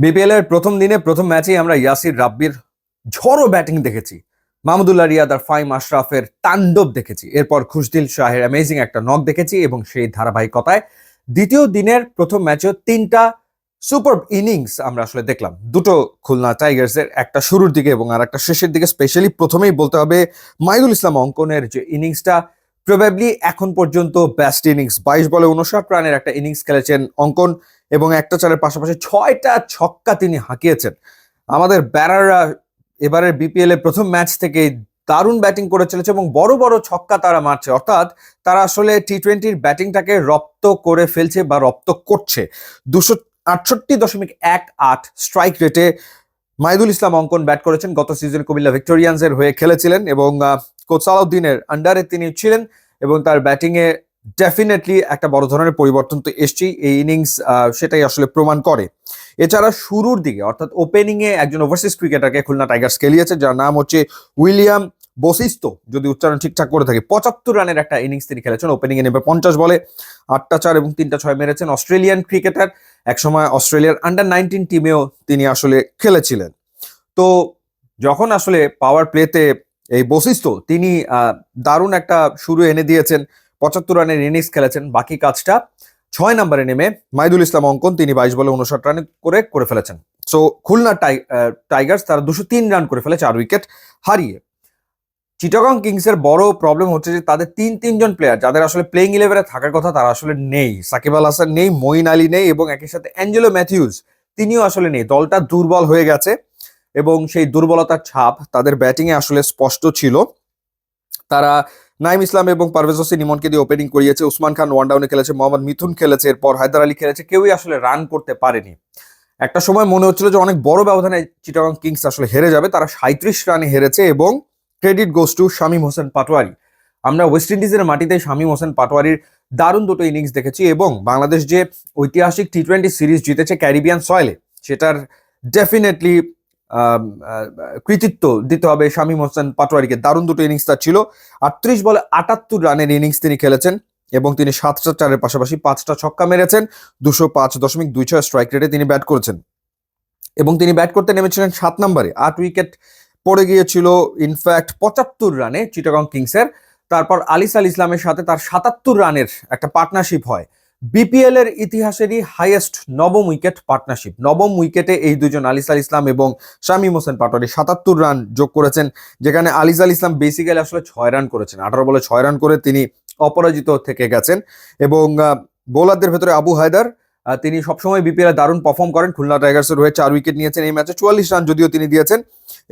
BPL এর প্রথম দিনে প্রথম ম্যাচেই আমরা ইয়াসির রাব্বির ঝড়ো ব্যাটিং দেখেছি। মাহমুদুল্লাহ রিয়াদ আর ফাইম আশরাফের তাণ্ডব দেখেছি। এরপর খুশদিল শাহের অ্যামেজিং একটা নক দেখেছি এবং সেই ধারাবাহিকতায় দ্বিতীয় দিনের প্রথম ম্যাচেও তিনটা সুপার ইনিংস আমরা আসলে দেখলাম। দুটো খুলনা টাইগার্সের একটা শুরুর দিকে এবং আর একটা শেষের দিকে। স্পেশালি প্রথমেই বলতে হবে মাইদুল ইসলাম অঙ্কনের যে ইনিংসটা প্রবাবলি এখন পর্যন্ত বেস্ট ইনিংস বাইশ বলে উনষাট রানের একটা ইনিংস খেলেছেন অঙ্কন এবং একটা চারের পাশাপাশি ছয়টা ছক্কা তিনি হাঁকিয়েছেন। আমাদের ব্যারাররা এবারের বিপিএল এর প্রথম ম্যাচ থেকে দারুণ ব্যাটিং করে চলেছে এবং বড় বড় ছক্কা তারা মারছে। অর্থাৎ তারা আসলে টি টোয়েন্টির ব্যাটিংটাকে রপ্ত করে ফেলছে বা রপ্ত করছে। দুশো আটষট্টি দশমিক এক আট স্ট্রাইক রেটে মাইদুল ইসলাম অঙ্কন ব্যাট করেছেন। গত সিজন কুমিল্লা ভিক্টোরিয়ান্সের হয়ে খেলেছিলেন এবং আহ, কোচ সালাউদ্দিনের আন্ডারে তিনি ছিলেন এবং তার ব্যাটিংয়ে ডেফিনেটলি একটা বড় ধরনের পরিবর্তন তো এসছেই। এই ইনিংস সেটাই আসলে প্রমাণ করে। এছাড়া শুরুর দিকে অর্থাৎ ওপেনিংয়ে একজন ওভারসিজ ক্রিকেটারকে খুলনা টাইগার্স খেলিয়েছে যার নাম হচ্ছে উইলিয়াম বসিস্তো যদি উচ্চারণ ঠিকঠাক করে থাকে, পঁচাত্তর রানের একটা ইনিংস তিনি খেলেছেন। ওপেনিং এ নেমে পঞ্চাশ বলে, আটটা চার এবং তিনটা ছয় মেরেছেন অস্ট্রেলিয়ান ক্রিকেটার। একসময় অস্ট্রেলিয়ার আন্ডার নাইনটিন টিমেও তিনি আসলে খেলেছিলেন। তো যখন আসলে পাওয়ার প্লেতে এই বসিস্তো তিনি দারুণ একটা শুরু এনে দিয়েছেন, পঁচাত্তর রানের ইনিংস খেলেছেন। বাকি কাজটা ছয় নম্বরে নেমে মাইদুল ইসলাম অঙ্কন, তিনি বাইশ বলে উনষাট রান করে করে ফেলেছেন। সো খুলনা টাই- টাইগার্স তারা দুশো তিন রান করে ফেলেছে, চার উইকেট হারিয়ে। চিটাগং কিংসের বড় প্রবলেম হচ্ছে যে তাদের তিন, তিনজন প্লেয়ার যাদের আসলে প্লেইং ইলেভেনে থাকার কথা তারা আসলে নেই। সাকিব আল হাসান নেই, মঈন আলী নেই এবং একই সাথে অ্যাঞ্জেলো ম্যাথিউস তিনিও আসলে নেই। দলটা দুর্বল হয়ে গেছে এবং সেই দুর্বলতার ছাপ তাদের ব্যাটিংয়ে আসলে স্পষ্ট ছিল। তারা নাইম ইসলাম এবং পারভেজ হোসেন ইমনকে দিয়ে ওপেনিং করিয়েছে। উসমান খান ওয়ান ডাউনে খেলেছে, মোহাম্মদ মিথুন খেলেছে, এরপর হায়দার আলী খেলেছে। কেউই আসলে রান করতে পারেনি। একটা সময় মনে হচ্ছিল যে অনেক বড় ব্যবধানে চিটাগং কিংস আসলে হেরে যাবে। তারা সাঁত্রিশ রানে হেরেছে এবং credit goes to Shamim Hossain Patwari আমরা ওয়েস্ট ইন্ডিজের মাটিতে শামীম হোসেন পাটোয়ারির দারুণ দুটো ইনিংস দেখেছি এবং বাংলাদেশ যে ঐতিহাসিক টি টোয়েন্টি সিরিজ জিতেছে ক্যারিবিয়ান সয়েলে সেটার ডেফিনেটলি কৃতিত্ব দিতে হবে শামীম হোসেন পাটোয়ারিকে দারুণ দুটো ইনিংস তার ছিল। আটত্রিশ বলে আটাত্তর রানের ইনিংস তিনি খেলেছেন এবং তিনি সাতটা চারের পাশাপাশি পাঁচটা ছক্কা মেরেছেন, দুশো পাঁচ দশমিক দুই ছয় স্ট্রাইক রেটে তিনি ব্যাট করেছেন। এবং তিনি ব্যাট করতে নেমেছিলেন সাত নম্বরে। আট উইকেট পড়ে গিয়েছিল ইনফ্যাক্ট পঁচাত্তর রানে চিটাগং কিংসের। তারপর আলিস আল ইসলামের সাথে তার সাতাত্তর রানের একটা পার্টনারশিপ হয়। বিপিএল এর ইতিহাসেরই হাইয়েস্ট নবম উইকেট পার্টনারশিপ নবম উইকেটে এই দুজন আলিস আল ইসলাম এবং শামীম হোসেন পাটোয়ারি সাতাত্তর রান যোগ করেছেন, যেখানে আলিস আল ইসলাম বেসিক্যালি আসলে ছয় রান করেছেন। আঠারো বলে ছয় রান করে তিনি অপরাজিত থেকে গেছেন এবং বোলারদের ভেতরে আবু হায়দার তিনি সবসময় বিপিএল দারুণ পারফর্ম করেন। খুলনা টাইগার্সের হয়ে চার উইকেট নিয়েছেন এই ম্যাচে চুয়াল্লিশ রান যদিও তিনি দিয়েছেন।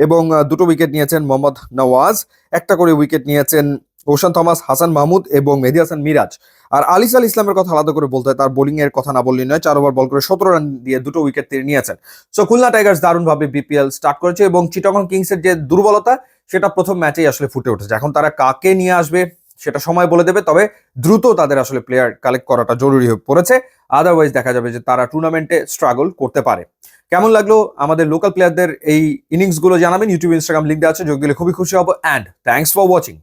এবং দুটো উইকেট নিয়েছেন মোহাম্মদ নওয়াজ। একটা করে উইকেট নিয়েছেন ওশান থমাস, হাসান মাহমুদ এবং মেহদি হাসান মিরাজ। আর আলিস আল ইসলামের কথা আলাদা করে বলতে হয়, তার বোলিং এর কথা না বললেই নয়, চার ওভার বল করে সতেরো রান দিয়ে দুটো উইকেট তিনি নিয়েছেন। সো খুলনা টাইগার্স দারুণভাবে বিপিএল স্টার্ট করেছে এবং চিটাগং কিংসের যে দুর্বলতা, সেটা প্রথম ম্যাচেই আসলে ফুটে উঠেছে। এখন তারা কাকে নিয়ে আসবে? সেটা সময় বলে দেবে, তবে দ্রুত তাদের আসলে প্লেয়ার কালেক্ট করাটা জরুরি হয়ে পড়েছে। আদারওয়াইজ দেখা যাবে যে তারা টুর্নামেন্টে স্ট্রাগল করতে পারে। কেমন লাগল আমাদের লোকাল প্লেয়ারদের এই ইনিংসগুলো জানাবেন? ইউটিউব ইনস্টাগ্রাম লিঙ্ক দেওয়া আছে, যোগ দিলে খুবই খুশি হব। And thanks for watching